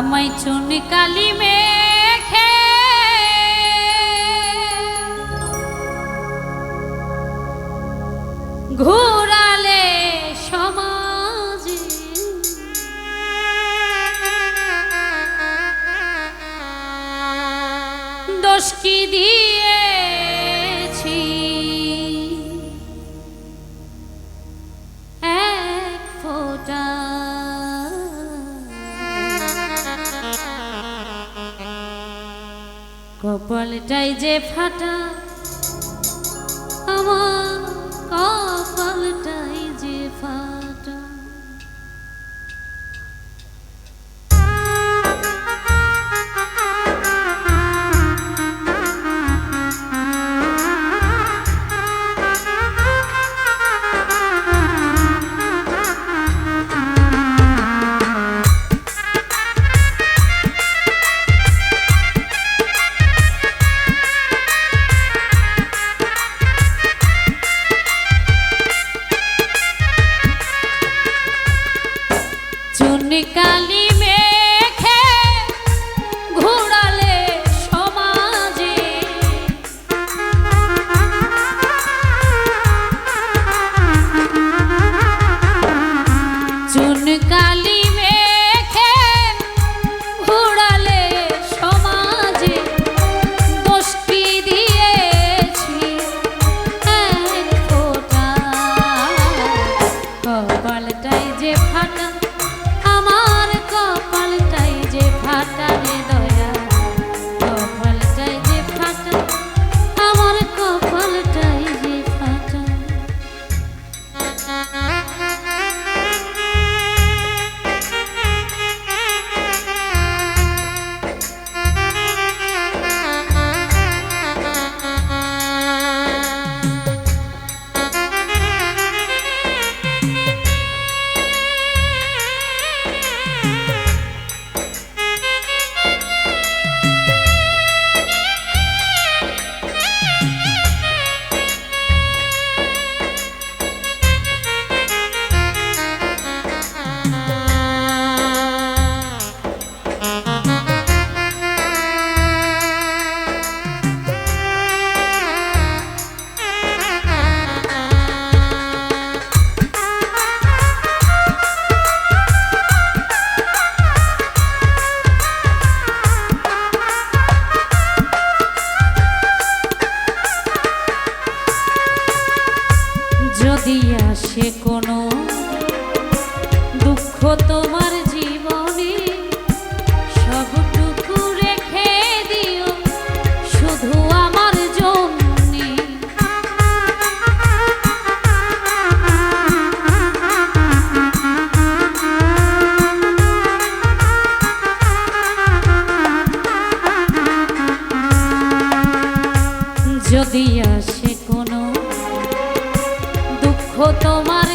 আমায় চুনকালি মেখে ঘুরালে সমাজে দোষ কি দিয়েছি? এক ফোটা কপালটাই যে ফাটা। যে তোমার শুধু আমার যদি আসে কোনো দুঃখ তোমার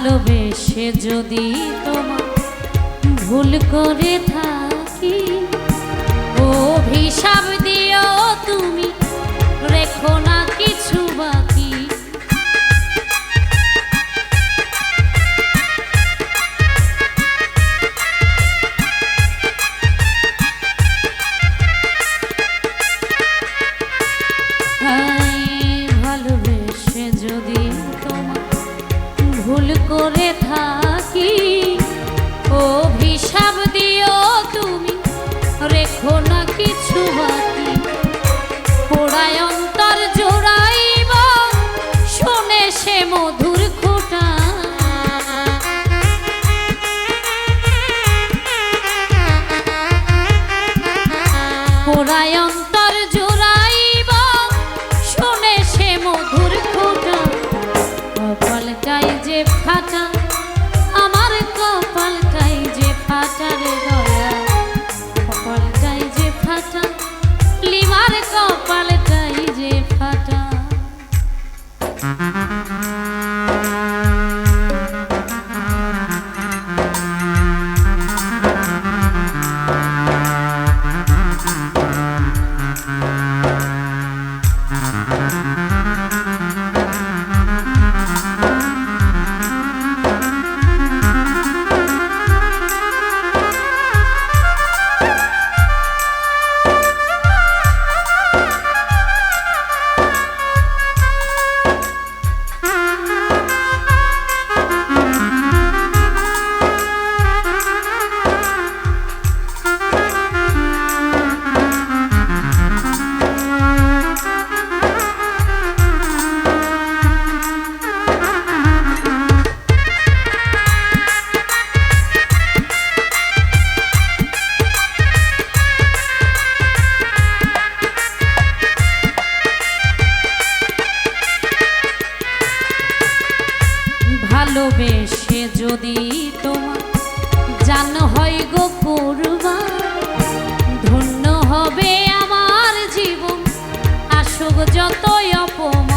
ভালোবেসে যদি তোমার ভুল করে থাকি অভিশাপ ভালোবেসে যদি তোমার জান হয় গো পূর্বা ধন্য হবে আমার জীবন। আসুক যতই অপমান